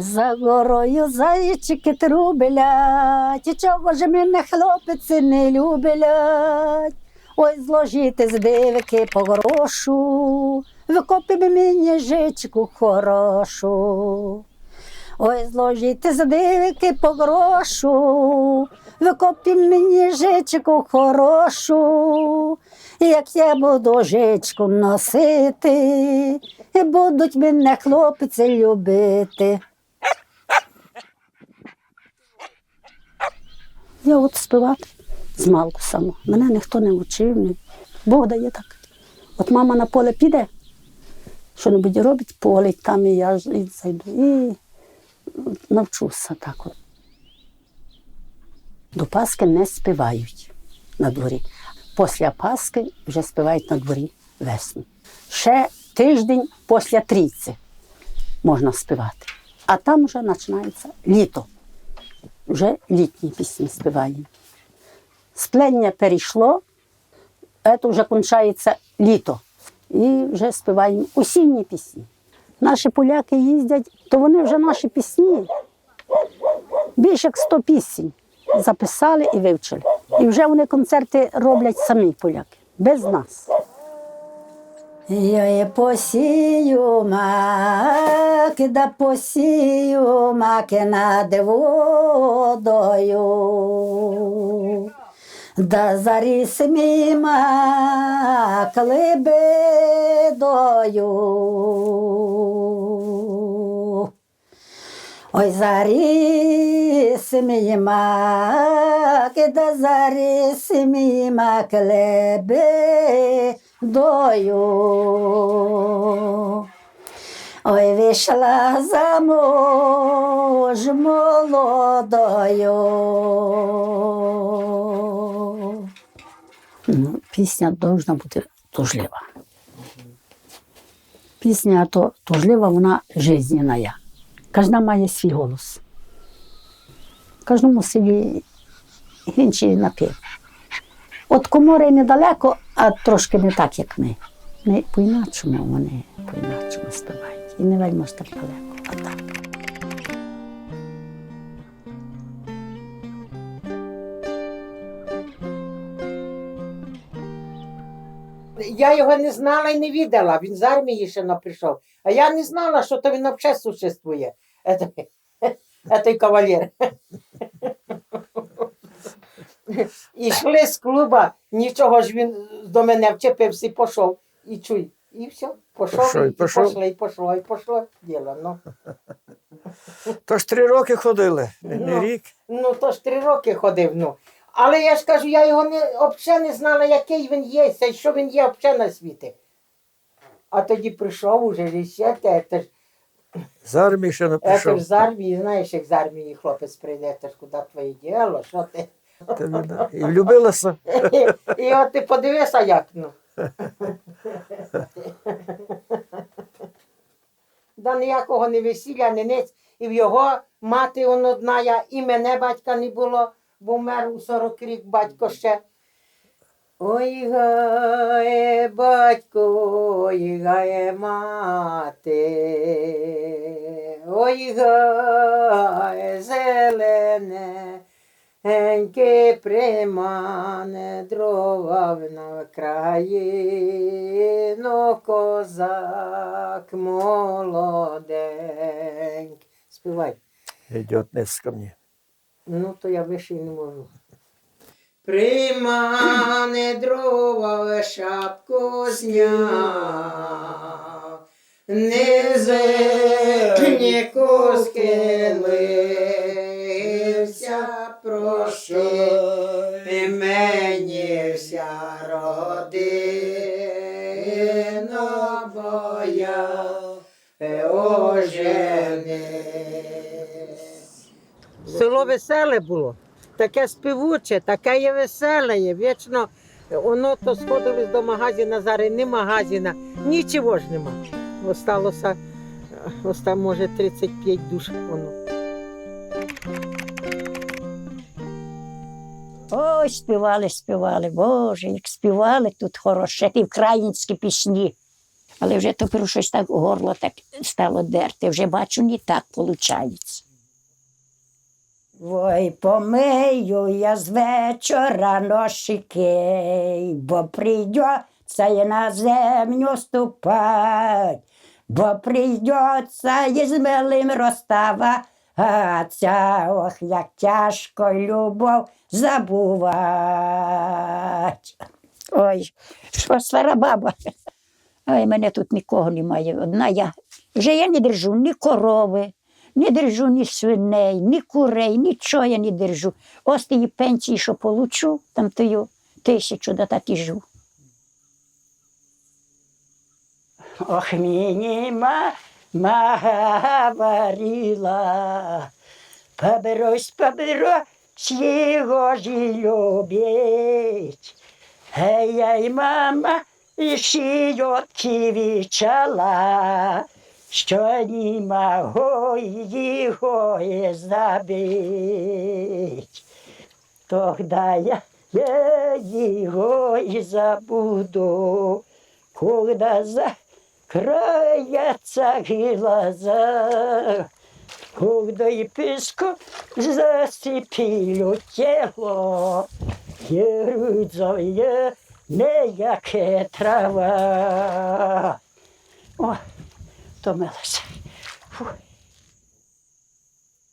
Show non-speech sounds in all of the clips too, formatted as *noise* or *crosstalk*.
За горою зайчики трублять, і чого ж мене хлопці не люблять? Ой, зложити з дивики по грошу, викопи мені жичку хорошу. Ой, зложити з дивики по грошу, викопі мені жичку хорошу, як я буду жичку носити, будуть мене хлопці любити. Я от співати з малку само. Мене ніхто не вчив. ні- Бог дає так. От мама на поле піде, що небудь робить, поле, там і я і зайду. І навчуся так. От. До Пасхи не співають на дворі. Після Пасхи вже співають на дворі весну. Ще тиждень після трійці можна співати. А там вже починається літо. Вже літні пісні співаємо. Сплення перейшло, це вже кончається літо. І вже співаємо осінні пісні. Наші поляки їздять, то вони вже наші пісні. Більше як 100 пісень записали і вивчили. І вже вони концерти роблять самі поляки, без нас. Я є посію маки, да посію маки над водою. Да заріс мій мак лебедою. Ой, заріс мій мак, да заріс мій мак лебедою. Ой, вийшла замуж молодою. Ну, пісня повинна бути тужлива. Пісня то тужлива, вона жизненна. Кожна має свій голос. Кожному селі інший напів. От комори недалеко, а трошки не так, як ми. Ми по-іначому вони по-іначому співають. І не вельми ж так далеко, а так. Я його не знала і не віддала. Він з армії ще не прийшов. А я не знала, що то він взагалі существує. Етой кавалер. *laughs* І йшли з клуба, нічого ж він до мене вчепився і пішов. І чуй. І все, пішов, Пішов, і, і пішов. пішло, і пішло, і пішло діло. Ну. *laughs* То ж три роки ходили, не Ну. рік. Ну, то ж три роки ходив. Ну. Але я ж кажу, я його не, взагалі не знала, який він є, це, що він є взагалі на світі. А тоді прийшов уже і ще те, те ж, З армії ще не це ж пішов. з армії, знаєш, як з армії хлопець прийде, це ж куди твоє діло, що ти. І влюбилася. І от ти подивися, як ну. Да ніякого не весілля, не ниць. І в його мати он одна, я, і мене батька не було, бо вмер у 40 рік батько ще. Ой гає батько, ой гає мати, ой гає зелене, Еньки примане дрова на країну козак молоденьк. Співай. Йде дnes ко мені. Ну, то я вище не можу. Примане дрова шапку зняв, низині Село веселе було, таке співуче, таке є веселе, є. вічно воно то сходилось до магазина, зараз не магазина, нічого ж нема. Осталося, е, оста, може, 35 душ воно. Ой, співали, співали, Боже, як співали тут хороше, і українські пісні. Але вже тепер щось так горло так стало дерти. Вже бачу, не так виходить. Ой, помию я з вечора ношики, бо прийдеться і на землю ступать, бо прийдеться із милим розставатися, ох, як тяжко любов забувать. Ой, що стара баба. Ой, мене тут нікого немає. Одна я. Вже я не держу ні корови, не держу ні свиней, ні курей, нічого я не держу. Ось тієї пенсії, що получу, там тою тисячу, да так і живу. Ох, мені говорила, поберусь, поберусь, його ж любить. Ей, мама, і шийотки вічала, що могу його і забить. Тогда я, я його і забуду, когда закроются глаза, когда и песку засыпило тело, Єрудзоє неяке трава. О, втомилася.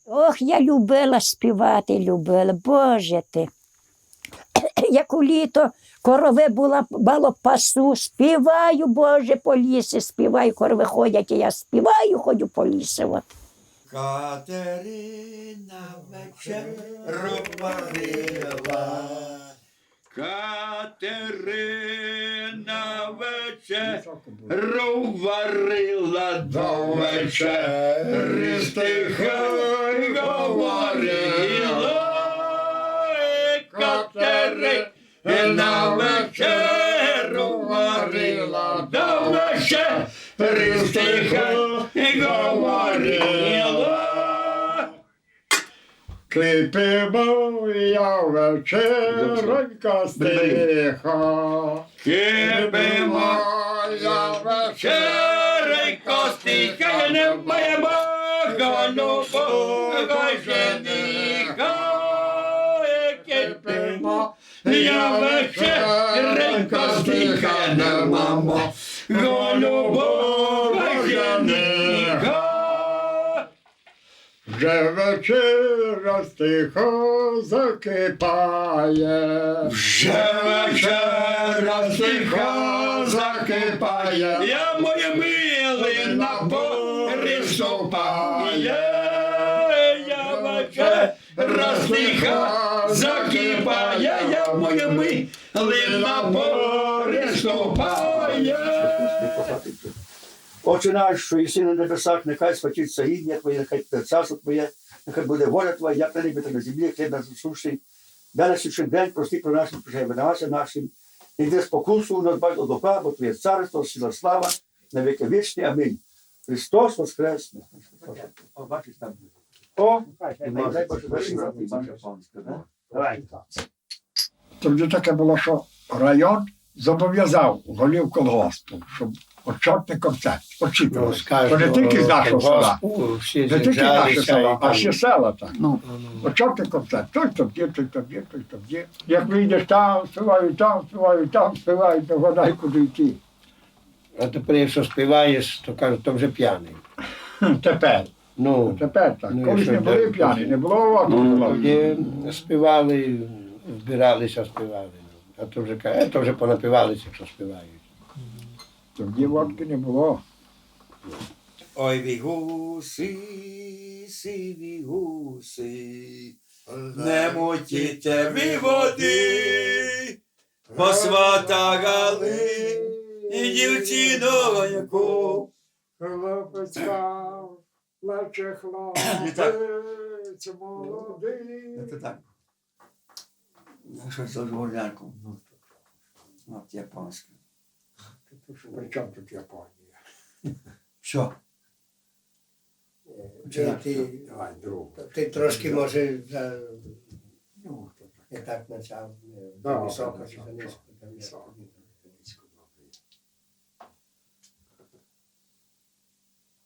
Ох, я любила співати, любила, Боже ти. *clears throat* Як у літо корови була бало пасу, співаю, Боже, по лісі, співаю, корови ходять, і я співаю, ходю по лісі. От. Катерина вечеру варила. Катерина вечеру варила до вечері стихи говорила. Катерина вечеру варила до вечері стихи Кліпи моя вечеронька стиха. Кипи моя вечеренько стихає, немає Бога, ну Бога жениха. Кипи моя вечеренько стихає, нема Голю Бога жениха. Вже вечера стиха закипає. Вже вечера тиха закипає, я моє миле на порі ступає, я вечера тиха закипає, я моє миле на порі ступає. Отче наш, що єси на небесах, нехай святиться ім'я Твоє, нехай буде царство Твоє, нехай буде воля Твоя, як на небі, так на землі, хліб наш насущний. Дай нас ще день, прости про наші проживи наші нашим. І йди спокусу нас бать духа, бо Твоє царство, сила, слава, на віки вічні. Амінь. Христос воскрес. О, бачиш там. О, дай Боже, ваші брати? Давай. Тоді таке було, що район зобов'язав голів колгоспу, щоб очортний концерт очікували. То не тільки з нашого села, не тільки нашого села, а ще села так. Ну, очортний концерт. Той то б'є, той то б'є, той то б'є. Як вийдеш там, співають там, співають там, співають, то гадай, куди йти. А тепер, якщо співаєш, то кажуть, то вже п'яний. *laughs* Тепер. Ну, Тепер так. Ну, Колись якщо не були де- п'яні, не було око. тоді співали, збиралися, співали. А то вже кажуть, «Е, то вже понапівалися, якщо співають. Тоді водки не було. Ой, ви гуси, сиві гуси, не мутіте ви води, посватагали і дівчину яку. Хлопець плаче хлопець молодий. Це так. Що це з горлянком? От японська. При чому тут Японія? Що? Ти, ти, Давай, другу. ти трошки може за, Ну, хто так? не так почав, Да, високо да, чи да, за низько. Високо. Низько.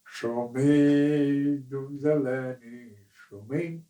Шумить дух зелений, шумить.